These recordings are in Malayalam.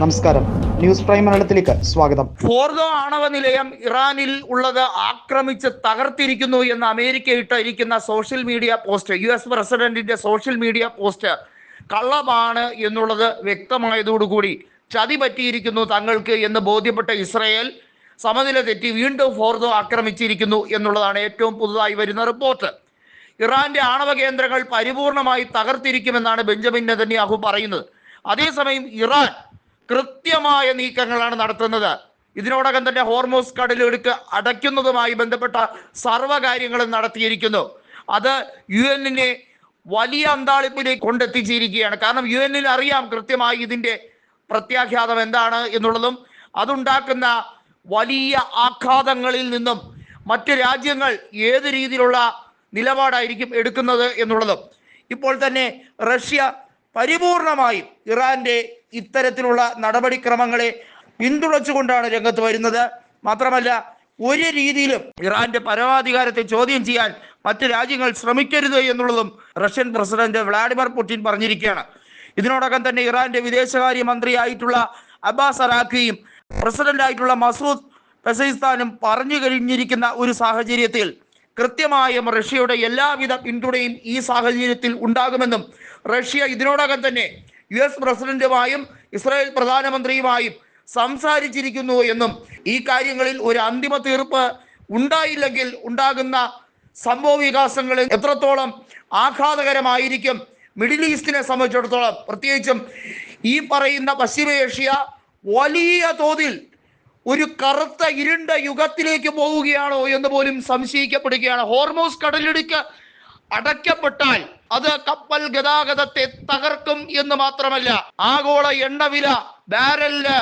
നമസ്കാരം. ന്യൂസ് പ്രൈം മലയാളത്തിലേക്ക് സ്വാഗതം. ഫോർദോ ആണവ നിലയം ഇറാനിൽ ഉള്ളത് ആക്രമിച്ച് തകർത്തിരിക്കുന്നു എന്ന് അമേരിക്ക ഇട്ടിരിക്കുന്ന social media post U S പ്രസിഡന്റിന്റെ സോഷ്യൽ മീഡിയ പോസ്റ്റ് കള്ളമാണ് എന്നുള്ളത് വ്യക്തമായതോടുകൂടി ചതി പറ്റിയിരിക്കുന്നു തങ്ങൾക്ക് എന്ന് ബോധ്യപ്പെട്ട ഇസ്രയേൽ സമനില തെറ്റി വീണ്ടും ഫോർദോ ആക്രമിച്ചിരിക്കുന്നു എന്നുള്ളതാണ് ഏറ്റവും പുതുതായി വരുന്ന റിപ്പോർട്ട്. ഇറാന്റെ ആണവ കേന്ദ്രങ്ങൾ പരിപൂർണമായി തകർത്തിരിക്കുമെന്നാണ് ബെഞ്ചമിൻ നെതന്യാഹു പറയുന്നത്. അതേസമയം ഇറാൻ കൃത്യമായ നീക്കങ്ങളാണ് നടത്തുന്നത്. ഇതിനോടകം തന്നെ ഹോർമോസ് കടലിടുക്ക് അടയ്ക്കുന്നതുമായി ബന്ധപ്പെട്ട സർവകാര്യങ്ങളും നടത്തിയിരിക്കുന്നു. അത് യു എന്നിനെ വലിയ അന്താളിപ്പിലേക്ക് കൊണ്ടെത്തിച്ചിരിക്കുകയാണ്. കാരണം യു എന്നിന് അറിയാം കൃത്യമായി ഇതിന്റെ പ്രത്യാഘാതം എന്താണ് എന്നുള്ളതും അതുണ്ടാക്കുന്ന വലിയ ആഘാതങ്ങളിൽ നിന്നും മറ്റ് രാജ്യങ്ങൾ ഏത് രീതിയിലുള്ള നിലപാടായിരിക്കും എടുക്കുന്നത് എന്നുള്ളതും. ഇപ്പോൾ തന്നെ റഷ്യ പരിപൂർണമായും ഇറാന്റെ ഇത്തരത്തിലുള്ള നടപടിക്രമങ്ങളെ പിന്തുണച്ചുകൊണ്ടാണ് രംഗത്ത് വരുന്നത്. മാത്രമല്ല ഒരു രീതിയിലും ഇറാന്റെ പരമാധികാരത്തെ ചോദ്യം ചെയ്യാൻ മറ്റ് രാജ്യങ്ങൾ ശ്രമിക്കരുത് എന്നുള്ളതും റഷ്യൻ പ്രസിഡന്റ് വ്ളാഡിമിർ പുടിൻ പറഞ്ഞിരിക്കുകയാണ്. ഇതിനോടകം തന്നെ ഇറാന്റെ വിദേശകാര്യ മന്ത്രിയായിട്ടുള്ള അബ്ബാസ് അറാഖിയും പ്രസിഡന്റായിട്ടുള്ള മസൂദ് പെസൈസ്ഥാനും പറഞ്ഞു കഴിഞ്ഞിരിക്കുന്ന ഒരു സാഹചര്യത്തിൽ കൃത്യമായും റഷ്യയുടെ എല്ലാവിധ പിന്തുണയും ഈ സാഹചര്യത്തിൽ ഉണ്ടാകുമെന്നും റഷ്യ ഇതിനോടകം തന്നെ യു എസ് പ്രസിഡന്റുമായും ഇസ്രായേൽ പ്രധാനമന്ത്രിയുമായും സംസാരിച്ചിരിക്കുന്നു എന്നും ഈ കാര്യങ്ങളിൽ ഒരു അന്തിമ തീർപ്പ് ഉണ്ടായില്ലെങ്കിൽ ഉണ്ടാകുന്ന സംഭവ വികാസങ്ങളിൽ എത്രത്തോളം ആഘാതകരമായിരിക്കും മിഡിൽ ഈസ്റ്റിനെ സംബന്ധിച്ചിടത്തോളം. പ്രത്യേകിച്ചും ഈ പറയുന്ന പശ്ചിമേഷ്യ വലിയ തോതിൽ ഒരു കറുത്ത ഇരുണ്ട യുഗത്തിലേക്ക് പോവുകയാണോ എന്ന് പോലും സംശയിക്കപ്പെടുകയാണ്. ഹോർമോസ് കടലിടുക്ക് അടയ്ക്കപ്പെട്ടാൽ അത് കപ്പൽ ഗതാഗതത്തെ തകർക്കും എന്ന് മാത്രമല്ല ആഗോള എണ്ണവില ബാരലിന്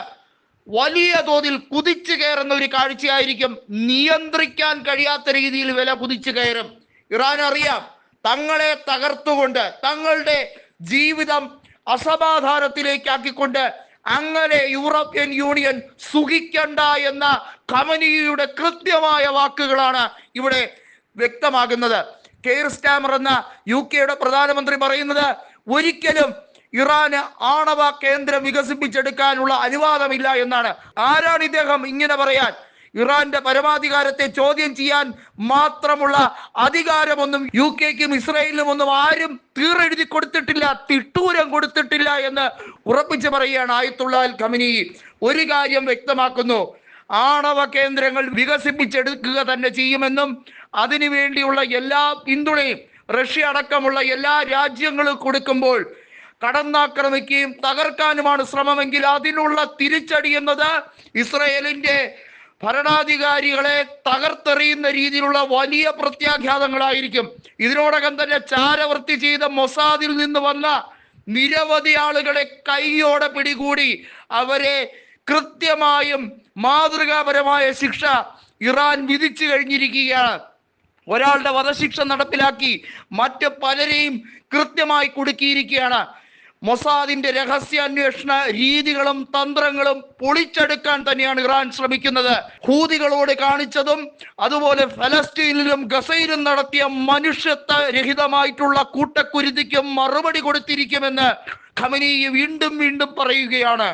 വലിയ തോതിൽ കുതിച്ചു കയറുന്ന ഒരു കാഴ്ചയായിരിക്കും. നിയന്ത്രിക്കാൻ കഴിയാത്ത രീതിയിൽ വില കുതിച്ചു കയറും. ഇറാൻ അറിയാം തങ്ങളെ തകർത്തുകൊണ്ട് തങ്ങളുടെ ജീവിതം അസമാധാനത്തിലേക്കാക്കിക്കൊണ്ട് അങ്ങനെ യൂറോപ്യൻ യൂണിയൻ സുഖിക്കണ്ട എന്ന കമനിയുടെ കൃത്യമായ വാക്കുകളാണ് ഇവിടെ വ്യക്തമാകുന്നത്. കെയർ സ്റ്റാമർ എന്ന യു കെയുടെ പ്രധാനമന്ത്രി പറയുന്നത് ഒരിക്കലും ഇറാന് ആണവ കേന്ദ്രം വികസിപ്പിച്ചെടുക്കാനുള്ള അനുവാദമില്ല എന്നാണ്. ആരാണ് ഇദ്ദേഹം ഇങ്ങനെ പറയാൻ? ഇറാന്റെ പരമാധികാരത്തെ ചോദ്യം ചെയ്യാൻ മാത്രമുള്ള അധികാരമൊന്നും യു കെക്കും ഇസ്രയേലിനും ഒന്നും ആരും തീറെഴുതി കൊടുത്തിട്ടില്ല തിട്ടൂരം കൊടുത്തിട്ടില്ല എന്ന് ഉറപ്പിച്ചു പറയുകയാണ് ആയത്തുള്ള കമിനി ഒരു കാര്യം വ്യക്തമാക്കുന്നു. ആണവ കേന്ദ്രങ്ങൾ വികസിപ്പിച്ചെടുക്കുക തന്നെ ചെയ്യുമെന്നും അതിനു വേണ്ടിയുള്ള എല്ലാ പിന്തുണയും റഷ്യ അടക്കമുള്ള എല്ലാ രാജ്യങ്ങളും കൊടുക്കുമ്പോൾ കടന്നാക്രമിക്കുകയും തകർക്കാനുമാണ് ശ്രമമെങ്കിൽ അതിനുള്ള തിരിച്ചടി എന്നത് ഇസ്രയേലിന്റെ ഭരണാധികാരികളെ തകർത്തെറിയുന്ന രീതിയിലുള്ള വലിയ പ്രത്യാഘാതങ്ങളായിരിക്കും. ഇതിനോടകം തന്നെ ചാരവൃത്തി ചെയ്ത മൊസാദിൽ നിന്ന് വന്ന നിരവധി ആളുകളെ കൈയോടെ പിടികൂടി അവരെ കൃത്യമായും മാതൃകാപരമായ ശിക്ഷ ഇറാൻ വിധിച്ചു കഴിഞ്ഞിരിക്കുകയാണ്. ഒരാളുടെ വധശിക്ഷ നടപ്പിലാക്കി മറ്റ് പലരെയും കൃത്യമായി കുടുക്കിയിരിക്കുകയാണ്. മൊസാദിന്റെ രഹസ്യാന്വേഷണ രീതികളും തന്ത്രങ്ങളും പൊളിച്ചെടുക്കാൻ തന്നെയാണ് ഇറാൻ ശ്രമിക്കുന്നത്. ഹൂതികളോട് കാണിച്ചതും അതുപോലെ ഫലസ്തീനിലും ഗസയിലും നടത്തിയ മനുഷ്യത്വ രഹിതമായിട്ടുള്ള കൂട്ടക്കുരുതിക്കും മറുപടി കൊടുത്തിരിക്കുമെന്ന് ഖമനീ വീണ്ടും വീണ്ടും പറയുകയാണ്.